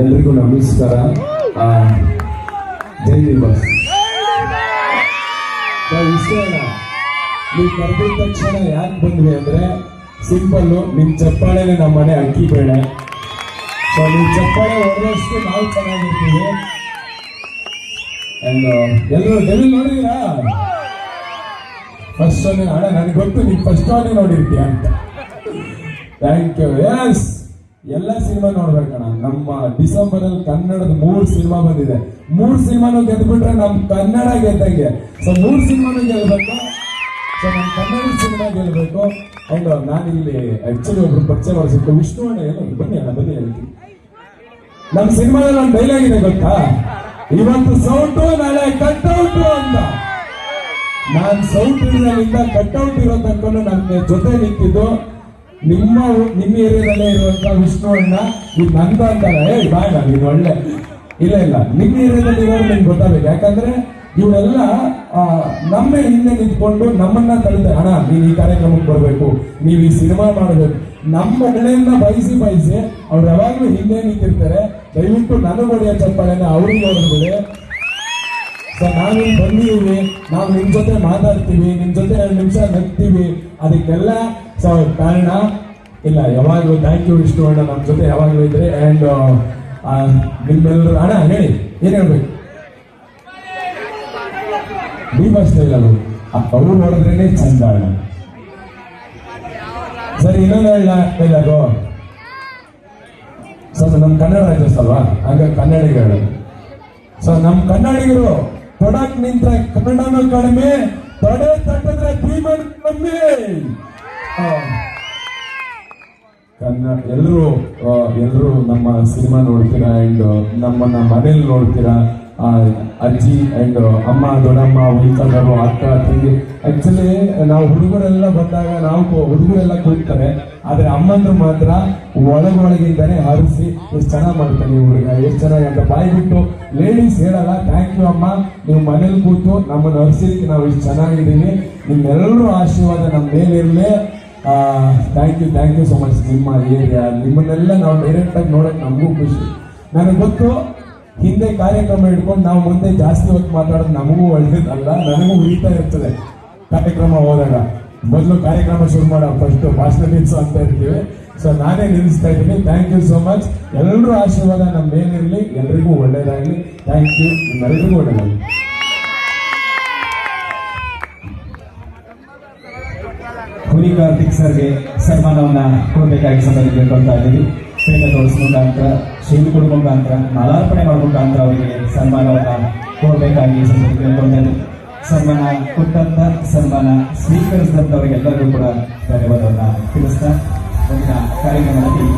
ಎಲ್ರಿಗೂ ನಮಸ್ಕಾರ. ಜೈ ನಾವು ಇಷ್ಟೇ ನೀವು ಕರೆದಿದ ತಕ್ಷಣ ಯಾಕೆ ಬಂದ್ವಿ ಅಂದ್ರೆ ಸಿಂಪಲ್ಲು ನಿಮ್ ಚಪ್ಪಾಳೆನೆ ನಮ್ಮ ಮನೆ ಅಕ್ಕಿ ಬೇಳೆ. ಸೊ ನೀವು ಚಪ್ಪಾಳೆ ಹೊಡೆದಷ್ಟು ನಾವು ಚೆನ್ನಾಗಿರ್ತೀವಿ. ಅಂಡ್ ಎಲ್ಲರೂ ಡೆಲ್ಲಿ ನೋಡಿದೀರಾ ಫಸ್ಟ್ ಅಣ್ಣ, ನನಗೆ ಗೊತ್ತು, ನೀವು ಫಸ್ಟ್ ಆನೇ ನೋಡಿರ್ತೀಯ ಅಂತ. ಥ್ಯಾಂಕ್ ಯು ಎಸ್ ಎಲ್ಲ ಸಿನಿಮಾ ನೋಡ್ಬೇಕಣ್ಣ ನಮ್ಮ ಡಿಸೆಂಬರ್ ಅಲ್ಲಿ ಕನ್ನಡದ ಮೂರ್ ಸಿನಿಮಾ ಬಂದಿದೆ. ಮೂರ್ ಸಿನಿಮಾನು ಗೆದ್ಬಿಟ್ರೆ ನಮ್ ಕನ್ನಡ ಗೆದ್ದಂಗೆ. ಸೊ ಮೂರ್ ಸಿನಿಮಾನು ಗೆಲ್ಬೇಕು. ಸೊ ನಮ್ ಕನ್ನಡ ಸಿನಿಮಾ ಗೆಲ್ಬೇಕು. ಅಂಡ್ ನಾನು ಇಲ್ಲಿ ಆಕ್ಚುಲಿ ಒಬ್ರು ಪರಿಚಯ ಮಾಡಿಸಿದ್ದು ವಿಷ್ಣು ಅಣ್ಣ ಏನು ಬನ್ನಿ ಅಣ್ಣ, ಬನ್ನಿ ಹೇಳ್ತೀನಿ ನಮ್ ಸಿನಿಮಾದಲ್ಲಿ ಒಂದು ಡೈಲಾಗ್ ಇದೆ ಗೊತ್ತಾ? ಇವತ್ತು ಸೌಟು, ನಾಳೆ ಕಟ್ಔಟು ಅಂತ. ನಾನ್ ಸೌಟ್ ಇರೋದ್ರಿಂದ ಕಟ್ಔಟ್ ಇರೋ ತನಕ ನನ್ನ ಜೊತೆ ನಿಂತಿದ್ದು ನಿಮ್ಮ ನಿಮ್ಮ ಏರಿಯಾದಲ್ಲೇ ಇರುವಂತ ವಿಷ್ಣು ಅಣ್ಣ ಇದು ನಂದ ಅಂತಾರೆ. ಏ ಬೇಡ, ನೀನು ಒಳ್ಳೆ. ಇಲ್ಲ ಇಲ್ಲ. ನಿಮ್ಮ ಏರಿಯಾದಲ್ಲಿ ಇರೋರು ನಿಮ್ಗೆ ಗೊತ್ತಾಗಬೇಕು. ಯಾಕಂದ್ರೆ ಇವರೆಲ್ಲ ನಮ್ಮ ಹಿಂದೆ ನಿಂತ್ಕೊಂಡು ನಮ್ಮನ್ನ ತಳಿತಾರೆ ಅಣ್ಣ ನೀವು ಈ ಕಾರ್ಯಕ್ರಮಕ್ಕೆ ಬರಬೇಕು. ನೀವು ಈ ಸಿನಿಮಾ ಮಾಡಬೇಕು. ನಮ್ಮ ಗಣೆಯನ್ನ ಬಯಸಿ ಬಯಸಿ, ಅವ್ರು ಯಾವಾಗಲೂ ಹಿಂದೆ ನಿಂತಿರ್ತಾರೆ. ದಯವಿಟ್ಟು ನಾನು ಹೊಡೆಯೋ ಚಪ್ಪಾಳೆನ ಅವ್ರಿಗೆ ಹೊಡೆದ್ಬಿಡಿ. ಸೊ ನಾವಿಲ್ಲಿ ಬಂದಿದ್ದೀವಿ. ನಾವು ನಿಮ್ ಜೊತೆ ಮಾತಾಡ್ತೀವಿ, ನಿಮ್ ಜೊತೆ ಎರಡು ನಿಮಿಷ ನಗ್ತೀವಿ. ಅದಕ್ಕೆಲ್ಲ ಸೊ ಕಾರಣ? ಇಲ್ಲ, ಯಾವಾಗಲೂ ಥ್ಯಾಂಕ್ ಯು ವಿಷ್ಣು ಅಣ್ಣ ನಮ್ಮ ಜೊತೆ ಯಾವಾಗಲೂ ಇದ್ರೆ. ಅಂಡ್ ನಿಮ್ಮೆಲ್ಲರೂ ಅಣ್ಣ, ಹೇಳಿ, ಏನು ಹೇಳ್ಬೇಕು? ನೀವು ಅಷ್ಟೇ ಇಲ್ಲ ಆ ಅವ್ರು ನೋಡಿದ್ರೇನೆ ಚಂದ ಅಣ್ಣ. ಸರಿ, ಇನ್ನೊಂದು ಹೇಳ ಸರ್ ಸರ್ ನಮ್ಮ ಕನ್ನಡ ರಾಜ್ಯೋತ್ಸವ ಹಾಗೆ ಕನ್ನಡಿಗರು. ಸರ್ ನಮ್ಮ ಕನ್ನಡಿಗರು ತೊಡಕ್ ನಿಂತ ಕನ್ನಡನೂ ಕಡಿಮೆ ತೊಡೆ ತಟ್ಟಿದ್ರೆ ಭೀಮನ್ ಕಮ್ಮಿ. ಕನ್ನಡ ಎಲ್ಲರೂ ಎಲ್ಲರೂ ನಮ್ಮ ಸಿನಿಮಾ ನೋಡ್ತೀರಾ ಅಂಡ್ ನಮ್ಮನ್ನ ಮನೇಲಿ ನೋಡ್ತೀರಾ? ಅಜ್ಜಿ ಅಂಡ್ ಅಮ್ಮ, ದೊಡ್ಡಮ್ಮ ಉಳ್ಕೊಂಡರು ಅಕ್ಕ, ತಂಗಿ. ಆ್ಯಕ್ಚುಲಿ ನಾವು ಹುಡುಗರೆಲ್ಲ ಬಂದಾಗ ನಾವು ಹುಡುಗರೆಲ್ಲ ಕೂಗ್ತಾರೆ. ಆದರೆ ಅಮ್ಮಂದ್ರು ಮಾತ್ರ ಒಳಗೊಳಗಿಂದನೇ ಹರಿಸಿ ಎಷ್ಟು ಚೆನ್ನಾಗಿ ಮಾಡ್ತಾನೆ ಹುಡುಗ, ಎಷ್ಟು ಚೆನ್ನಾಗಿ ಅಂತ ಬಾಯಿ ಬಿಟ್ಟು ಲೇಡೀಸ್ ಹೇಳಲ್ಲ ಥ್ಯಾಂಕ್ ಯು ಅಮ್ಮ. ನೀವು ಮನೇಲಿ ಕೂತು ನಮ್ಮನ್ನು ಹರಿಸಿದಕ್ಕೆ ನಾವು ಇಷ್ಟು ಚೆನ್ನಾಗಿದ್ದೀವಿ. ನಿಮ್ಮೆಲ್ಲರೂ ಆಶೀರ್ವಾದ ನಮ್ಮ ಮೇಲಿರಲಿ thank you thank you so much ನಿಮ್ಮ ಏರಿಯಾ ನಿಮ್ಮನ್ನೆಲ್ಲ ನಾವು ಡೈರೆಕ್ಟಾಗಿ ನೋಡಕ್ ನಮಗೂ ಖುಷಿ. ನನಗೆ ಗೊತ್ತು ಹಿಂದೆ ಕಾರ್ಯಕ್ರಮ ಇಟ್ಕೊಂಡು ನಾವು ಮುಂದೆ ಜಾಸ್ತಿ ಹೊತ್ತು ಮಾತಾಡೋದು ನಮಗೂ ಒಳ್ಳೇದಲ್ಲ, ನನಗೂ ಉಳಿತಾ ಇರ್ತದೆ ಕಾರ್ಯಕ್ರಮ ಹೋದಾಗ. ಮೊದಲು ಕಾರ್ಯಕ್ರಮ ಶುರು ಮಾಡೋ ಫಸ್ಟ್ ಭಾಷಣ ನಿಲ್ಸು ಅಂತ ಇರ್ತೀವಿ ಸೊ ನಾನೇ ನಿಲ್ಲಿಸ್ತಾ ಇದ್ದೀನಿ. ಥ್ಯಾಂಕ್ ಯು ಸೋ ಮಚ್ ಎಲ್ಲರೂ ಆಶೀರ್ವಾದ ನಮ್ಮ ಏನಿರಲಿ, ಎಲ್ರಿಗೂ ಒಳ್ಳೇದಾಗಲಿ. ಥ್ಯಾಂಕ್ ಯು ನಿಮ್ಮೆಲ್ಲರಿಗೂ ಒಳ್ಳೇದಾಗಲಿ. ಹುಲಿ ಕಾರ್ತಿಕ್ ಸರ್ಗೆ ಸನ್ಮಾನವನ್ನ ಕೊಡಬೇಕಾಗಿ ಸಂಬಂಧ ಕೇಳ್ಕೊಳ್ತಾ ಇದ್ದೀವಿ. ತೋರಿಸ್ ಮುಖಾಂತರ. ಕೊಡೋ ಮುಖಾಂತರ ಮಾಲಾರ್ಪಣೆ ಮಾಡೋ ಮುಖಾಂತರ ಅವರಿಗೆ ಸನ್ಮಾನವನ್ನು ಕೊಡಬೇಕಾಗಿ ಸಂದರ್ಭ ಸನ್ಮಾನ ಕೊಟ್ಟಂತ ಸನ್ಮಾನ ಸ್ವೀಕರಿಸಿದಂತವರಿಗೆಲ್ಲರಿಗೂ ಕೂಡ ಧನ್ಯವಾದವನ್ನ ತಿಳಿಸ್ತಾ ಮುಂದಿನ ಕಾರ್ಯಕ್ರಮದಲ್ಲಿ